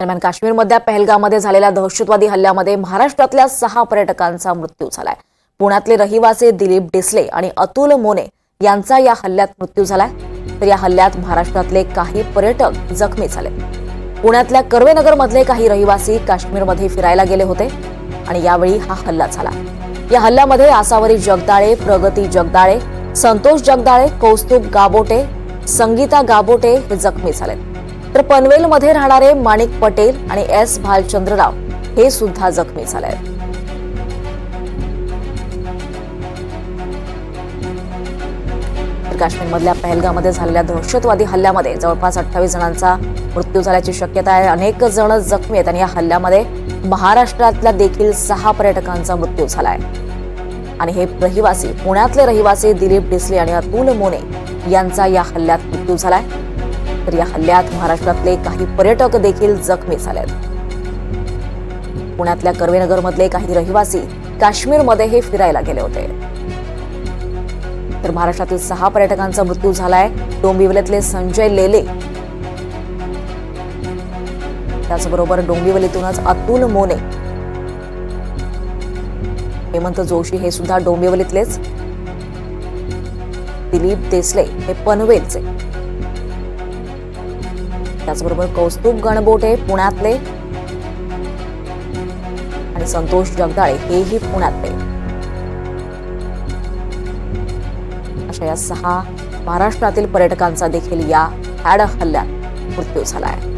दरम्यान काश्मीरमधल्या पहलगामध्ये झालेल्या दहशतवादी हल्ल्यामध्ये महाराष्ट्रातल्या सहा पर्यटकांचा मृत्यू झालाय. पुण्यातले रहिवासी दिलीप डिसले आणि अतुल मोने यांचा या हल्ल्यात मृत्यू झालाय. तर या हल्ल्यात महाराष्ट्रातले काही पर्यटक जखमी झाले. पुण्यातल्या कर्वेनगरमधले काही रहिवासी काश्मीरमध्ये फिरायला गेले होते आणि यावेळी हा हल्ला झाला. या हल्ल्यामध्ये आसावरी जगदाळे प्रगती जगदाळे संतोष जगदाळे कौस्तुभ गाबोटे संगीता गाबोटे हे जखमी झालेत. तर पनवेलमध्ये राहणारे माणिक पटेल आणि एस भालचंद्रराव हे सुद्धा जखमी झाले आहेत. काश्मीरमधल्या पहलगामध्ये झालेल्या दहशतवादी हल्ल्यामध्ये जवळपास अठ्ठावीस जणांचा मृत्यू झाल्याची शक्यता आहे. अनेक जण जखमी आहेत आणि या हल्ल्यामध्ये महाराष्ट्रातल्या देखील सहा पर्यटकांचा मृत्यू झालाय आणि हे रहिवासी पुण्यातले रहिवासी दिलीप डिसले आणि अतुल मोने यांचा या हल्ल्यात मृत्यू झालाय तर या हल्ल्यात महाराष्ट्रातले काही पर्यटक देखील जखमी झालेत. पुण्यातल्या कर्वेनगर मधले काही रहिवासी काश्मीरमध्ये हे फिरायला गेले होते. तर महाराष्ट्रातील सहा पर्यटकांचा मृत्यू झालाय डोंबिवलीतले संजय लेले. त्याचबरोबर डोंबिवलीतूनच अतुल मोने. हेमंत जोशी हे सुद्धा डोंबिवलीतलेच. दिलीप देसले हे पनवेलचे. त्याचबरोबर कौस्तुभ गणबोटे पुण्यातले आणि संतोष जगदाळे हेही पुण्यातले. अशा या सहा महाराष्ट्रातील पर्यटकांचा देखील या हॅड हल्ल्यात मृत्यू झाला आहे